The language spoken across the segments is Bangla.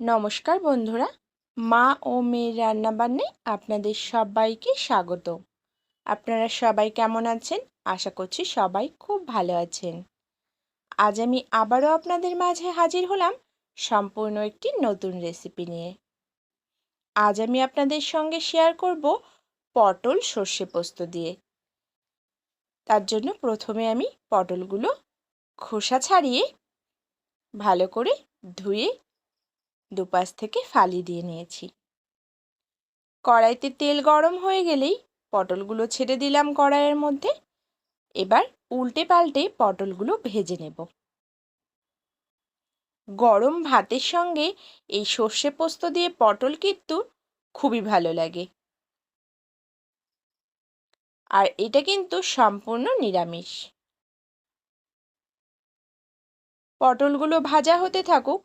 নমস্কার বন্ধুরা, মা ও মেয়ের রান্নাবান্নে আপনাদের সবাইকে স্বাগত। আপনারা সবাই কেমন আছেন? আশা করছি সবাই খুব ভালো আছেন। আজ আমি আবারও আপনাদের মাঝে হাজির হলাম সম্পূর্ণ একটি নতুন রেসিপি নিয়ে। আজ আমি আপনাদের সঙ্গে শেয়ার করব পটল সর্ষে পোস্ত দিয়ে। তার জন্য প্রথমে আমি পটলগুলো খোসা ছাড়িয়ে ভালো করে ধুয়ে দুপাশ থেকে ফালি দিয়ে নিয়েছি। কড়াইতে তেল গরম হয়ে গেলেই পটলগুলো ছেড়ে দিলাম কড়াইয়ের মধ্যে। এবার উল্টে পাল্টে পটলগুলো ভেজে নেব। গরম ভাতের সঙ্গে এই সর্ষে পোস্ত দিয়ে পটল কিন্তু খুবই ভালো লাগে। আর এটা কিন্তু সম্পূর্ণ নিরামিষ। পটলগুলো ভাজা হতে থাকুক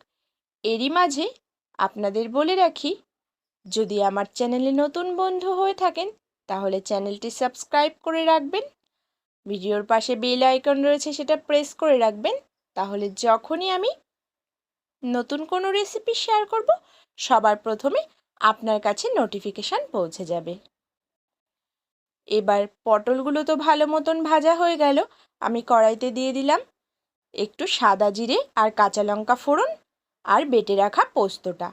এরই মাঝে আপনাদের বলে রাখি, যদি আমার চ্যানেলে নতুন বন্ধু হয়ে থাকেন, তাহলে চ্যানেলটি সাবস্ক্রাইব করে রাখবেন। ভিডিওর পাশে বেল আইকন রয়েছে সেটা প্রেস করে রাখবেন। তাহলে যখনই আমি নতুন কোনো রেসিপি শেয়ার করব, সবার প্রথমে আপনার কাছে নোটিফিকেশান পৌঁছে যাবে। এবার পটলগুলো তো ভালো মতন ভাজা হয়ে গেল, আমি কড়াইতে দিয়ে দিলাম। একটু সাদা জিরে আর কাঁচা লঙ্কা ফোড়ন আর বেটে রাখা পোস্তটা।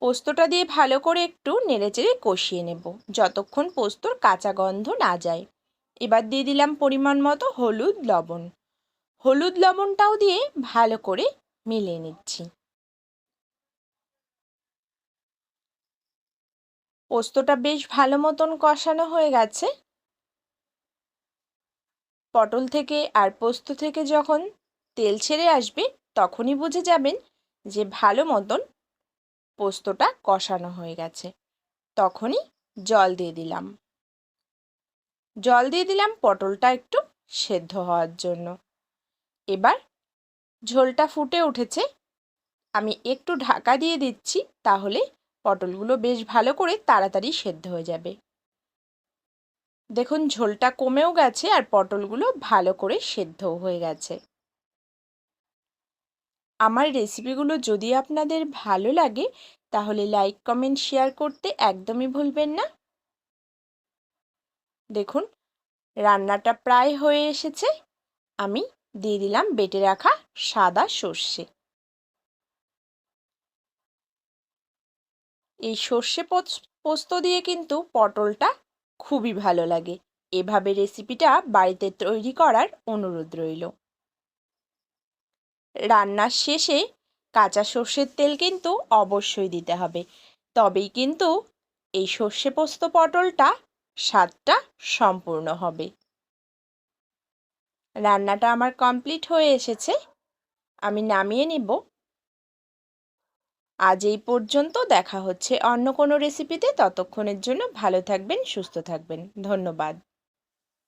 পোস্তটা দিয়ে ভালো করে একটু নেড়েচেড়ে কষিয়ে নেব, যতক্ষণ পোস্তর কাঁচা গন্ধ না যায়। এবার দিয়ে দিলাম পরিমাণ মতো হলুদ লবণ। হলুদ লবণটাও দিয়ে ভালো করে মিলিয়ে নিচ্ছি। পোস্তটা বেশ ভালো মতন কষানো হয়ে গেছে। পটল থেকে আর পোস্ত থেকে যখন তেল ছেড়ে আসবে, তখনই বুঝে যাবেন যে ভালো মতন পোস্তটা কষানো হয়ে গেছে। তখনই জল দিয়ে দিলাম। জল দিয়ে দিলাম পটলটা একটু সেদ্ধ হওয়ার জন্য। এবার ঝোলটা ফুটে উঠেছে। আমি একটু ঢাকা দিয়ে দিচ্ছি তাহলে পটলগুলো বেশ ভালো করে তাড়াতাড়ি সেদ্ধ হয়ে যাবে। দেখুন ঝোলটা কমেও গেছে আর পটলগুলো ভালো করে সেদ্ধও হয়ে গেছে। আমার রেসিপিগুলো যদি আপনাদের ভালো লাগে, তাহলে লাইক কমেন্ট শেয়ার করতে একদমই ভুলবেন না। দেখুন, রান্নাটা প্রায় হয়ে এসেছে। আমি দিয়ে দিলাম বেটে রাখা সাদা সর্ষে। এই সর্ষে পোস্ত দিয়ে কিন্তু পটলটা খুবই ভালো লাগে। এভাবে রেসিপিটা বাড়িতে তৈরি করার অনুরোধ রইল। রান্নার শেষে কাঁচা সর্ষের তেল কিন্তু অবশ্যই দিতে হবে। তবেই কিন্তু এই সর্ষে পোস্ত পটলটা স্বাদটা সম্পূর্ণ হবে। রান্নাটা আমার কমপ্লিট হয়ে এসেছে। আমি নামিয়ে নিব। আজ এই পর্যন্ত দেখা হচ্ছে অন্য কোনো রেসিপিতে ততক্ষণের জন্য ভালো থাকবেন, সুস্থ থাকবেন। ধন্যবাদ।